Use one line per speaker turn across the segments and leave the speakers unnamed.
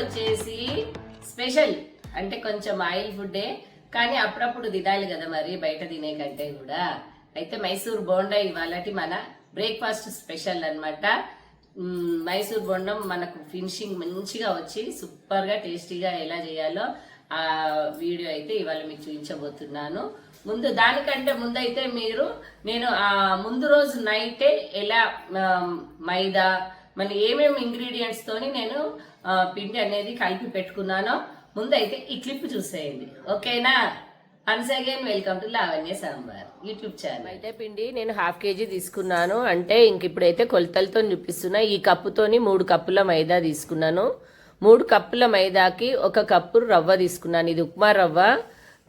వచ్చేసి స్పెషల్. అంటే కొంచెం ఆయిల్ ఫుడ్డే. కానీ అప్పుడప్పుడు తినాలి కదా మరి బయట తినే కంటే కూడా. అయితే మైసూర్ బోండా ఇవాళటి మన బ్రేక్ఫాస్ట్ స్పెషల్ అనమాట మైసూర్ బోండం మనకు ఫినిషింగ్ మంచిగా వచ్చి సూపర్గా టేస్టీగా ఎలా చేయాలో ఆ వీడియో అయితే ఇవాళ మీకు చూపించబోతున్నాను. ముందు దానికంటే ముందు అయితే మీరు నేను ఆ ముందు రోజు నైటే ఎలా మైదా మళ్ళీ ఏమేమి ఇంగ్రీడియంట్స్ నేను పిండి అనేది కలిపి పెట్టుకున్నానో. ముందు అయితే ఈ క్లిప్ చూసేయండి. ఓకేనా? Once again welcome to Lavanya Sambar YouTube channel అయితే పిండి నేను హాఫ్ కేజీ తీసుకున్నాను. అంటే ఇంక ఇప్పుడైతే కొలతలతో చూపిస్తున్నా ఈ కప్పుతోని మూడు కప్పుల మైదా తీసుకున్నాను. మూడు కప్పుల మైదాకి ఒక కప్పు రవ్వ తీసుకున్నాను. ఇది ఉప్మా రవ్వ.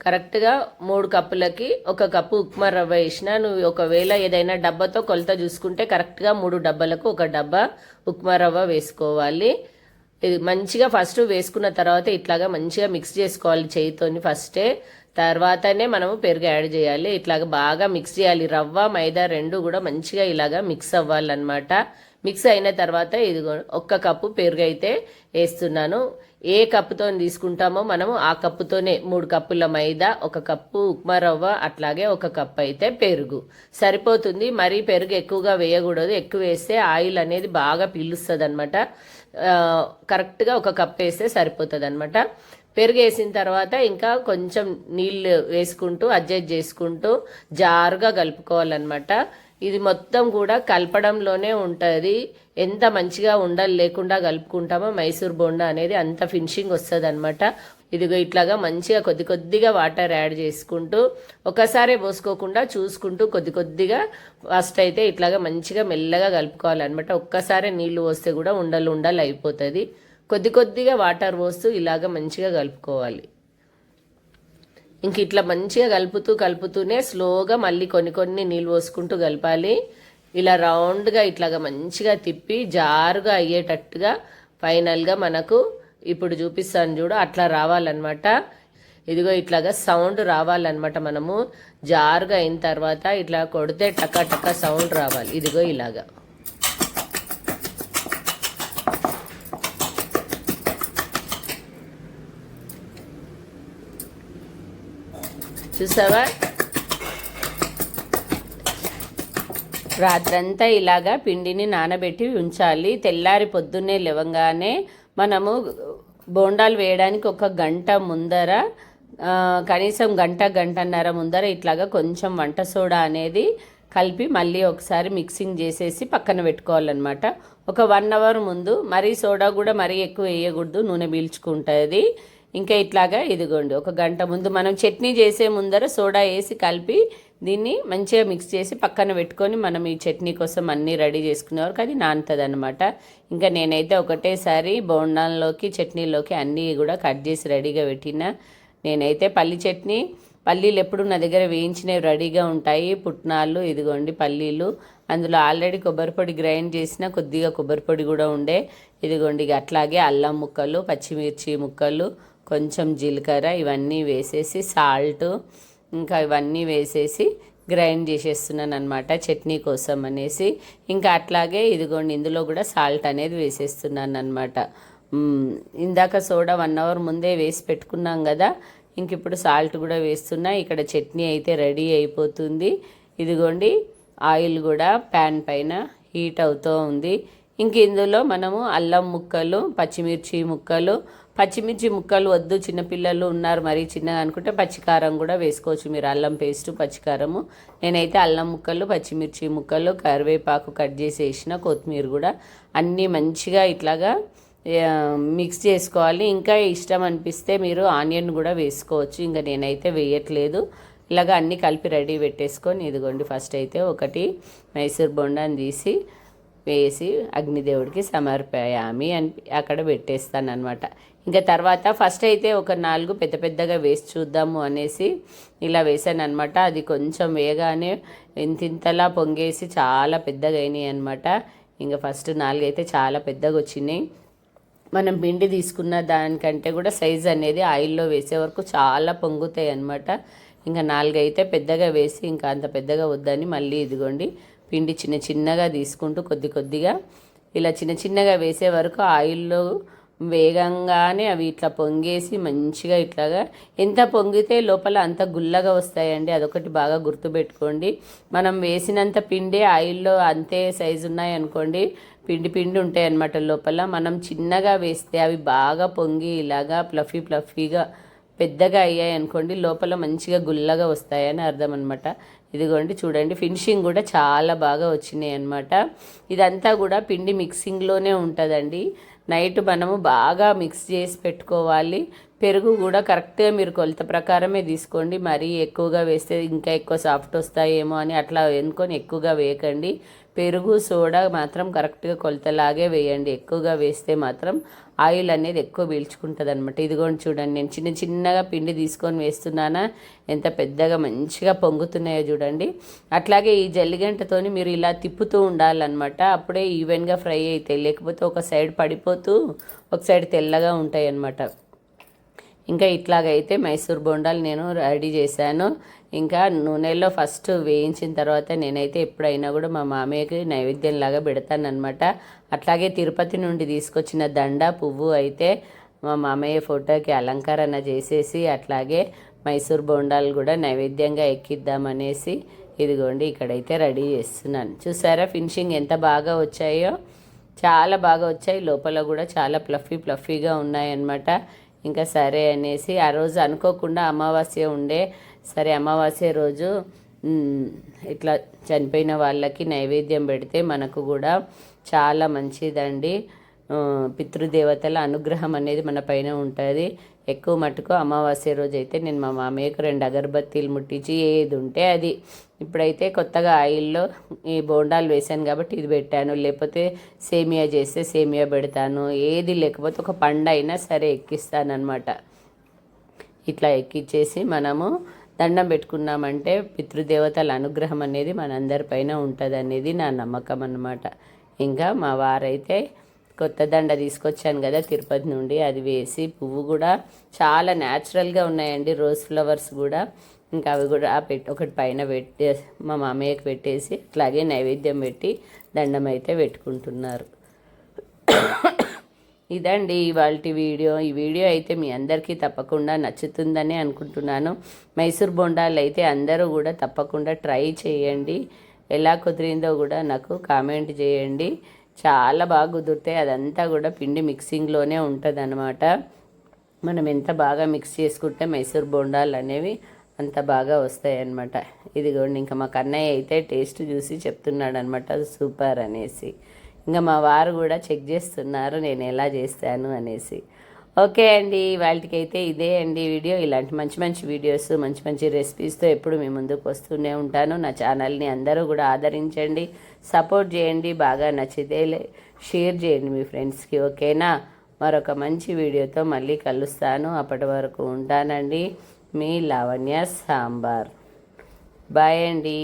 కరెక్ట్గా మూడు కప్పులకి ఒక కప్పు ఉప్మా రవ్వ వేసిన. నువ్వు ఒకవేళ ఏదైనా డబ్బాతో కొలత చూసుకుంటే కరెక్ట్గా మూడు డబ్బాలకు ఒక డబ్బా ఉప్మా రవ్వ వేసుకోవాలి. ఇది మంచిగా ఫస్ట్ వేసుకున్న తర్వాత ఇట్లాగా మంచిగా మిక్స్ చేసుకోవాలి చేయితోని ఫస్టే తర్వాతనే మనము పెరుగు యాడ్ చేయాలి. ఇట్లాగా బాగా మిక్స్ చేయాలి. రవ్వ మైదా రెండు కూడా మంచిగా ఇలాగా మిక్స్ అవ్వాలన్నమాట. మిక్స్ అయిన తర్వాత ఇది ఒక్క కప్పు పెరుగు అయితే వేస్తున్నాను. ఏ కప్పుతో తీసుకుంటామో మనము ఆ కప్పుతోనే మూడు కప్పుల మైదా ఒక కప్పు ఉప్మా రవ్వ అట్లాగే ఒక కప్పు అయితే పెరుగు. సరిపోతుంది. మరీ పెరుగు ఎక్కువగా వేయకూడదు. ఎక్కువ వేస్తే ఆయిల్ అనేది బాగా పీలుస్తుంది అనమాట కరెక్ట్గా ఒక కప్ వేస్తే సరిపోతుంది అనమాట పెరుగు వేసిన తర్వాత ఇంకా కొంచెం నీళ్ళు వేసుకుంటూ అడ్జస్ట్ చేసుకుంటూ జారుగా కలుపుకోవాలన్నమాట. ఇది మొత్తం కూడా కలపడంలోనే ఉంటుంది. ఎంత మంచిగా ఉండలు లేకుండా కలుపుకుంటామో మైసూర్ బోండా అనేది అంత ఫినిషింగ్ వస్తుంది అనమాట ఇదిగో ఇట్లాగా మంచిగా కొద్ది కొద్దిగా వాటర్ యాడ్ చేసుకుంటూ ఒకసారి పోసుకోకుండా చూసుకుంటూ కొద్ది కొద్దిగా ఫస్ట్ అయితే ఇట్లాగా మంచిగా మెల్లగా కలుపుకోవాలన్నమాట. ఒక్కసారి నీళ్ళు పోస్తే కూడా ఉండలు ఉండలు అయిపోతుంది. కొద్ది కొద్దిగా వాటర్ పోస్తూ ఇలాగ మంచిగా కలుపుకోవాలి. ఇంక ఇట్లా మంచిగా కలుపుతూ కలుపుతూనే స్లోగా మళ్ళీ కొన్ని కొన్ని నీళ్ళు పోసుకుంటూ కలపాలి. ఇలా రౌండ్గా ఇట్లాగా మంచిగా తిప్పి జారుగా అయ్యేటట్టుగా ఫైనల్గా మనకు ఇప్పుడు చూపిస్తాను చూడు అట్లా రావాలన్నమాట. ఇదిగో ఇట్లాగా సౌండ్ రావాలన్నమాట మనము. జారుగా అయిన తర్వాత ఇట్లా కొడితే టక టక సౌండ్ రావాలి. ఇదిగో ఇలాగా. చూసావా? రాత్రంతా ఇలాగా పిండిని నానబెట్టి ఉంచాలి. తెల్లారి పొద్దున్నే లేవంగానే మనము బోండాలు వేయడానికి ఒక గంట ముందర కనీసం గంట గంటన్నర ముందర ఇట్లాగా కొంచెం వంట సోడా అనేది కలిపి మళ్ళీ ఒకసారి మిక్సింగ్ చేసేసి పక్కన పెట్టుకోవాలన్నమాట. ఒక వన్ అవర్ ముందు మరీ సోడా కూడా మరీ ఎక్కువ వేయకూడదు నూనె పీల్చుకుంటుంది. ఇంకా ఇట్లాగా ఇదిగోండి ఒక గంట ముందు మనం చట్నీ చేసే ముందర సోడా వేసి కలిపి దీన్ని మంచిగా మిక్స్ చేసి పక్కన పెట్టుకొని మనం ఈ చట్నీ కోసం అన్నీ రెడీ చేసుకునేవారు అది నానుతుంది అనమాట ఇంకా నేనైతే ఒకటేసారి బోండాల్లోకి చట్నీలోకి అన్నీ కూడా కట్ చేసి రెడీగా పెట్టిన. నేనైతే పల్లి చట్నీ పల్లీలు ఎప్పుడు నా దగ్గర వేయించినవి రెడీగా ఉంటాయి. పుట్నాలు ఇదిగోండి పల్లీలు. అందులో ఆల్రెడీ కొబ్బరి పొడి గ్రైండ్ చేసిన కొద్దిగా కొబ్బరి పొడి కూడా ఉండే. ఇదిగోండి అట్లాగే అల్లం ముక్కలు పచ్చిమిర్చి ముక్కలు కొంచెం జీలకర్ర ఇవన్నీ వేసేసి సాల్ట్ ఇంకా ఇవన్నీ వేసేసి గ్రైండ్ చేసేస్తున్నాను అనమాట చట్నీ కోసం అనేసి. ఇంకా అట్లాగే ఇదిగోండి ఇందులో కూడా సాల్ట్ అనేది వేసేస్తున్నాను అనమాట ఇందాక సోడా వన్ అవర్ ముందే వేసి పెట్టుకున్నాం కదా ఇంక ఇప్పుడు సాల్ట్ కూడా వేస్తున్నా. ఇక్కడ చట్నీ అయితే రెడీ అయిపోతుంది. ఇదిగోండి ఆయిల్ కూడా ప్యాన్ పైన హీట్ అవుతూ ఉంది. ఇంక ఇందులో మనము అల్లం ముక్కలు పచ్చిమిర్చి ముక్కలు. పచ్చిమిర్చి ముక్కలు వద్దు చిన్నపిల్లలు ఉన్నారు మరీ చిన్నగా అనుకుంటే పచ్చికారం కూడా వేసుకోవచ్చు. మీరు అల్లం పేస్ట్ పచ్చికారము. నేనైతే అల్లం ముక్కలు పచ్చిమిర్చి ముక్కలు కరివేపాకు కట్ చేసి వేసిన కొత్తిమీర కూడా అన్నీ మంచిగా ఇట్లాగా మిక్స్ చేసుకోవాలి. ఇంకా ఇష్టం అనిపిస్తే మీరు ఆనియన్ కూడా వేసుకోవచ్చు. ఇంకా నేనైతే వేయట్లేదు. ఇలాగ అన్నీ కలిపి రెడీ పెట్టేసుకొని ఇదిగోండి ఫస్ట్ అయితే ఒకటి మైసూర్ బొండాన్ని తీసి వేసి అగ్నిదేవుడికి సమర్పయామి అని అక్కడ పెట్టేస్తాను అనమాట ఇంకా తర్వాత ఫస్ట్ అయితే ఒక నాలుగు పెద్ద పెద్దగా వేసి చూద్దాము అనేసి ఇలా వేసాను అనమాట అది కొంచెం వేగానే ఇంతింతలా పొంగేసి చాలా పెద్దగా అయినాయి అనమాట ఇంకా ఫస్ట్ నాలుగు అయితే చాలా పెద్దగా వచ్చినాయి. మనం పిండి తీసుకున్న దానికంటే కూడా సైజ్ అనేది ఆయిల్లో వేసే వరకు చాలా పొంగుతాయి అన్నమాట. ఇంకా నాలుగైతే పెద్దగా వేసి ఇంకా అంత పెద్దగా వద్దని మళ్ళీ ఇదిగోండి. పిండి చిన్న చిన్నగా తీసుకుంటూ కొద్ది కొద్దిగా ఇలా చిన్న చిన్నగా వేసే వరకు ఆయిల్లో
వేగంగానే అవి ఇట్లా పొంగేసి మంచిగా ఇట్లాగా ఎంత పొంగితే లోపల అంత గుల్లగా వస్తాయండి. అదొకటి బాగా గుర్తుపెట్టుకోండి. మనం వేసినంత పిండి ఆయిల్లో అంతే సైజు ఉన్నాయి అనుకోండి. పిండి పిండి ఉంటాయి అన్నమాట లోపల. మనం చిన్నగా వేస్తే అవి బాగా పొంగి ఇలాగా ప్లఫీ ప్లఫీగా పెద్దగా అయ్యాయి అనుకోండి లోపల మంచిగా గుల్లగా వస్తాయని అర్థం అనమాట ఇదిగోండి చూడండి ఫినిషింగ్ కూడా చాలా బాగా వచ్చినాయి అనమాట ఇదంతా కూడా పిండి మిక్సింగ్లోనే ఉంటుందండి. నైట్ మనము బాగా మిక్స్ చేసి పెట్టుకోవాలి. పెరుగు కూడా కరెక్ట్గా మీరు కొలత ప్రకారమే తీసుకోండి. మరీ ఎక్కువగా వేస్తే ఇంకా ఎక్కువ సాఫ్ట్ వస్తాయేమో అని అట్లా అనుకొని ఎక్కువగా వేయకండి. పెరుగు సోడా మాత్రం కరెక్ట్గా కొలతలాగే వేయండి. ఎక్కువగా వేస్తే మాత్రం ఆయిల్ అనేది ఎక్కువ పీల్చుకుంటుంది అనమాట ఇదిగోండి చూడండి నేను చిన్న చిన్నగా పిండి తీసుకొని వేస్తున్నానా ఎంత పెద్దగా మంచిగా పొంగుతున్నాయో చూడండి. అట్లాగే ఈ జల్లిగంటతోని మీరు ఇలా తిప్పుతూ ఉండాలన్నమాట. అప్పుడే ఈవెన్గా ఫ్రై అవుతాయి లేకపోతే ఒక సైడ్ పడిపోతూ ఒక సైడ్ తెల్లగా ఉంటాయి అన్నమాట ఇంకా ఇట్లాగైతే మైసూర్ బొండాలు నేను రెడీ చేశాను. ఇంకా నూనెలో ఫస్ట్ వేయించిన తర్వాత నేనైతే ఎప్పుడైనా కూడా మా మామయ్యకి నైవేద్యంలాగా పెడతానమాట అట్లాగే తిరుపతి నుండి తీసుకొచ్చిన దండ పువ్వు అయితే మా మామయ్య ఫోటోకి అలంకరణ చేసేసి అట్లాగే మైసూర్ బొండాలు కూడా నైవేద్యంగా ఎక్కిద్దామనేసి ఇదిగోండి ఇక్కడైతే రెడీ చేస్తున్నాను. చూసారా ఫినిషింగ్ ఎంత బాగా వచ్చాయో? చాలా బాగా వచ్చాయి. లోపల కూడా చాలా ప్లఫీ ప్లఫీగా ఉన్నాయన్నమాట. ఇంకా సరే అనేసి ఆ రోజు అనుకోకుండా అమావాస్య ఉండే సరే అమావాస్య రోజు ఇట్లా చనిపోయిన వాళ్ళకి నైవేద్యం పెడితే మనకు కూడా చాలా మంచిదండి. పితృదేవతల అనుగ్రహం అనేది మన పైన ఉంటుంది. ఎక్కువ మటుకు అమావాస్య రోజు అయితే నేను మా మామయ్యకు రెండు అగరబత్తీలు ముట్టించి ఏది ఉంటే అది. ఇప్పుడైతే కొత్తగా ఆయిల్లో ఈ బోండాలు వేసాను కాబట్టి ఇది పెట్టాను. లేకపోతే సేమియా చేస్తే సేమియా పెడతాను. ఏది లేకపోతే ఒక పండైనా అయినా సరే ఎక్కిస్తానమాట ఇట్లా ఎక్కిచ్చేసి మనము దండం పెట్టుకున్నామంటే పితృదేవతల అనుగ్రహం అనేది మనందరిపైన ఉంటుంది అనేది నా నమ్మకం అన్నమాట ఇంకా మా వారైతే కొత్త దండ తీసుకొచ్చాను కదా తిరుపతి నుండి. అది వేసి పువ్వు కూడా చాలా న్యాచురల్గా ఉన్నాయండి. రోజ్ ఫ్లవర్స్ కూడా. ఇంకా అవి కూడా పెట్టి ఒకటి పైన పెట్టి మా మామయ్యకి పెట్టేసి అట్లాగే నైవేద్యం పెట్టి దండం అయితే పెట్టుకుంటున్నారు. ఇదండి ఇవాళ వీడియో. ఈ వీడియో అయితే మీ అందరికీ తప్పకుండా నచ్చుతుందని అనుకుంటున్నాను. మైసూర్ బొండాలు అయితే అందరూ కూడా తప్పకుండా ట్రై చేయండి. ఎలా కుదిరిందో కూడా నాకు కామెంట్ చేయండి. చాలా బాగా కుదిరితే అదంతా కూడా పిండి మిక్సింగ్లోనే ఉంటుంది మనం ఎంత బాగా మిక్స్ చేసుకుంటే మైసూర్ బొండాలు అనేవి అంత బాగా వస్తాయి అన్నమాట ఇదిగోండి ఇంకా మా కన్నయ్య అయితే టేస్ట్ చూసి చెప్తున్నాడు అనమాట సూపర్ అనేసి. ఇంకా మా వారు కూడా చెక్ చేస్తున్నారు నేను ఎలా చేస్తాను అనేసి. ఓకే అండి వాళ్ళకైతే ఇదే అండి వీడియో. ఇలాంటి మంచి మంచి వీడియోస్ మంచి మంచి రెసిపీస్తో ఎప్పుడు మీ ముందుకు వస్తూనే ఉంటాను. నా ఛానల్ని అందరూ కూడా ఆదరించండి సపోర్ట్ చేయండి బాగా నచ్చితే షేర్ చేయండి మీ ఫ్రెండ్స్కి ఓకేనా? మరొక మంచి వీడియోతో మళ్ళీ కలుస్తాను. అప్పటి వరకు ఉంటానండి. మీ లావణ్య సాంబార్. బాయ్ అండి.